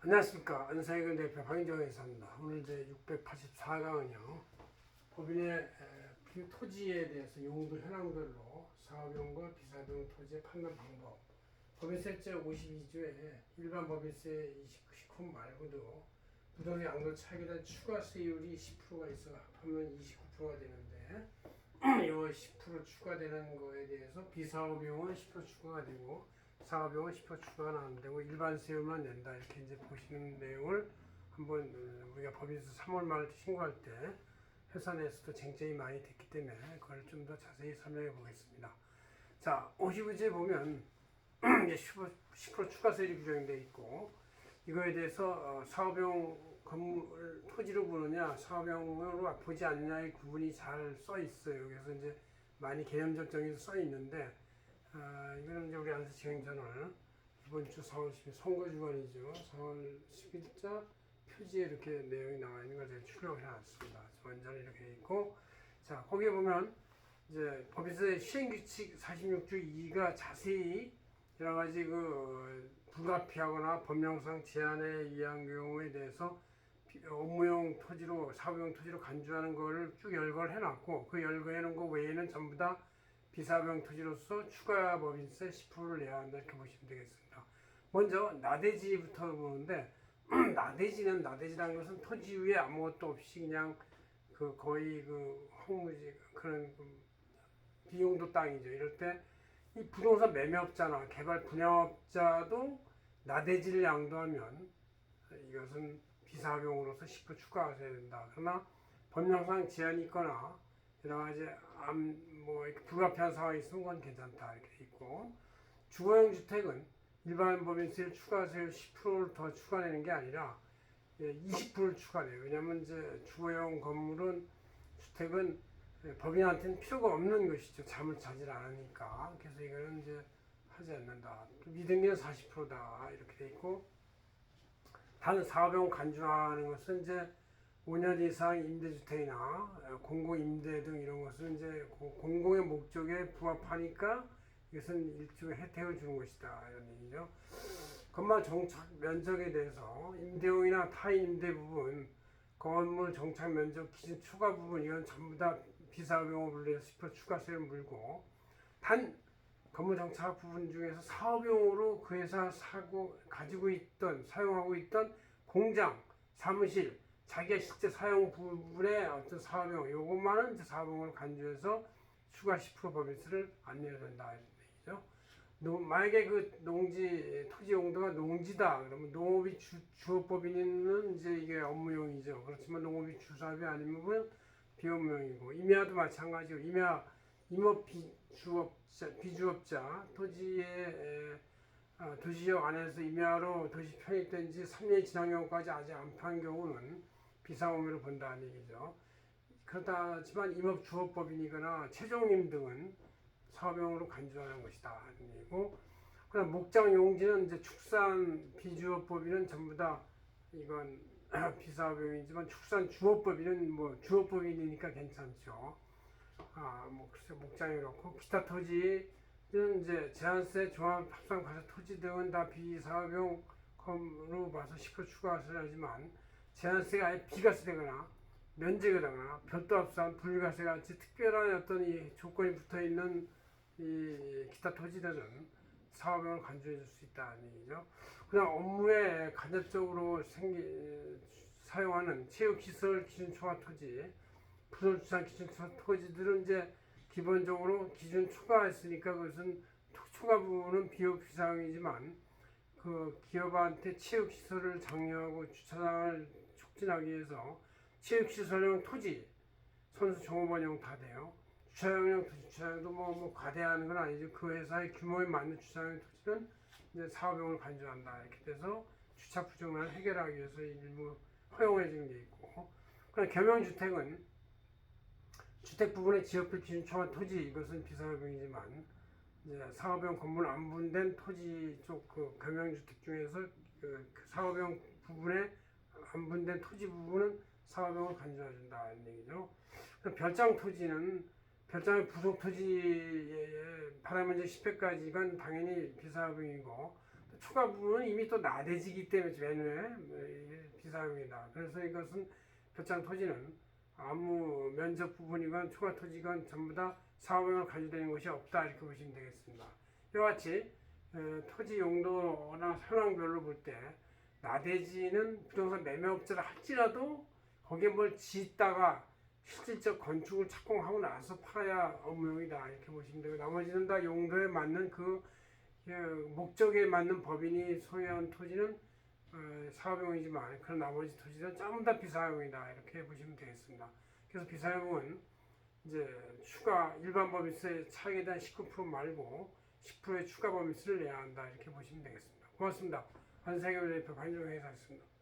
안녕하십니까 안사익은 대표 박인정 회사입니다. 오늘 이제 684강은요 법인의 토지에 대해서 용도 현황별로 사업용과 비사용 토지의 판단 방법 법인세 제 52조에 일반 법인세 29권 말고도 부동산 양도 차익에 대한 추가 세율이 10%가 있어 합하면 29%가 되는데 이 10% 추가되는 거에 대해서 비사업용은 10% 추가가 되고 사업용은 10% 추가가 나는데 뭐 일반 세율만 낸다 이렇게 이제 보시는 내용을 한번 어, 우리가 법인세 3월 말 신고할 때 회사 내에서도 쟁점이 많이 됐기 때문에 그걸 좀 더 자세히 설명해 보겠습니다. 자 52조에 보면 이제 10% 10% 추가 세율이 규정되어 있고 이거에 대해서 어, 사업용 건물 토지로 보느냐 사업용으로 보지 않느냐의 구분이 잘 써 있어요. 그래서 이제 많이 개념적 정의도 써 있는데 아, 이거는 이제 우리 안수지행전을 이번 주 4월 10일 선거 주간이죠. 4월 10일자 표지에 이렇게 내용이 나와 있는 걸 제가 출력을 해놨습니다. 원전이 이렇게 돼 있고 자 거기에 보면 이제 법인세 시행규칙 46조 2가 자세히 여러 가지 그 불가피하거나 법령상 제한에 의한 경우에 대해서 비- 업무용 토지로 사업용 토지로 간주하는 거를 쭉 열거를 해놨고 그 열거해 놓은 거 외에는 전부 다 비사병 토지로서 추가 법인세 10%를 내야 한다 이렇게 보시면 되겠습니다. 먼저 나대지부터 보는데 나대지는 나대지라는 것은 토지 위에 아무것도 없이 그냥 그 거의 그 황무지 그런 그 비용도 땅이죠. 이럴 때 이 부동산 매매업자나 개발 분양업자도 나대지를 양도하면 이것은 비사병으로서 10% 추가하셔야 된다. 그러나 법령상 제한이 있거나 여러 가지 암, 뭐 불가피한 상황이 있으면 그건 괜찮다 이렇게 돼 있고 주거용 주택은 일반 법인세를 추가 세율 10%를 더 추가내는 게 아니라 예, 20%를 추가해요. 왜냐하면 이제 주거용 건물은 주택은 예, 법인한테는 필요가 없는 것이죠. 잠을 자질 않으니까. 그래서 이거는 이제 하지 않는다. 또 미등기는 40%다 이렇게 돼 있고 단 사업용 간주하는 것은 이제 5년 이상 임대주택이나 어, 공공임대 등 이런 것은 이제 고- 공공의 목적에 부합하니까 이것은 일종의 혜택을 주는 것이다 이런 얘기죠. 건물 정착 면적에 대해서 임대용이나 타인 임대 부분, 건물 정착 면적 기준 추가 부분 이건 전부 다 비사업용으로 분류해서 10% 추가세를 물고 단 건물 정착 부분 중에서 사업용으로 그 회사 사고 가지고 있던 사용하고 있던 공장, 사무실, 자기가 실제 사용 부분의 어떤 사업용 요것만은 이제 사업용으로 간주해서 추가 10% 법인세를 안 내야 된다 이런 얘기죠. 노- 만약에 그 농지 토지 용도가 농지다 그러면 농업이 주, 주업법인은 이제 이게 업무용이죠. 그렇지만 농업이 주사업이 아니면 비업무용이고 임야도 마찬가지고 임야 임업 비주업자 비주업자 토지의 에, 아, 도시지역 안에서 임야로 도시 편입된 지 3년 지난 경우까지 아직 안 판 경우는 비상업무로 본다는 얘기죠. 그렇다지만 임업 주업법인이거나 최종임 등은 사업용으로 간주하는 것이다 하는 얘기고 그다음 목장 용지는 이제 축산 비주업법인은 전부 다 이건 비사업용이지만 축산 주업법인은 뭐 주업법인이니까 괜찮죠. 아, 뭐 글쎄 목장이 그렇고 기타 토지는 이제 제한세 종합 합산 과세 토지 등은 다 비사업용 으로 봐서 10% 추가하셔야 하지만 비과세 되거나 면제가 되거나 별도 합산 분리과세 같이 특별한 어떤 이 조건이 붙어 있는 이 기타 토지들은 사업용을 간주해 줄 수 있다는 얘기죠. 그냥 업무에 간접적으로 생기 사용하는 체육시설 기준 초과 토지, 부설주상 기준 초과 토지들은 이제 기본적으로 기준 초과했으니까 그것은 토- 초과 부분은 비용 비상이지만 그 기업한테 체육시설을 장려하고 주차장을 촉진하기 위해서 체육시설용 토지, 선수 종업원용 다 돼요. 주차장용 토지, 주차장도 뭐, 뭐 과대하는 건 아니죠. 그 회사의 규모에 맞는 주차장 토지는 이제 사업용을 간주한다. 이렇게 돼서 주차 부정을 해결하기 위해서 일부 허용해 주는 게 있고. 그럼 겸용주택은 주택 부분의 지역별 기준 초과 토지 이것은 비사업용이지만 이제 사업용 건물 안 분된 토지 쪽 그 겸용주택 중에서 그, 그 사업용 부분에 안 분된 토지 부분은 사업용을 간주해준다 이런 얘기죠. 별장 토지는 별장의 부속 토지에 바람문제 10회까지가 당연히 비사업용이고 추가 부분은 이미 또 나대지기 때문에 외에 비사용이다. 그래서 이것은 별장 토지는 아무 면적 부분이건 추가 토지건 전부 다 사업용을 가지고 되는 것이 없다 이렇게 보시면 되겠습니다. 이와 같이 에, 토지 용도나 현황별로 볼때 나대지는 부동산 매매업자를 할지라도 거기에 뭘 짓다가 실질적 건축을 착공하고 나서 팔아야 업무용이다 이렇게 보시면 되고 나머지는 다 용도에 맞는 그 예, 목적에 맞는 법인이 소유한 토지는 어, 사업용이지만 그런 나머지 토지는 전부 다 비사용이다 이렇게 보시면 되겠습니다. 그래서 비사용은 이제 추가 일반 법인세의 차익에 대한 19% 말고 10%의 추가 법인세를 내야 한다 이렇게 보시면 되겠습니다. 고맙습니다. 한세계 대표 반정회사였습니다.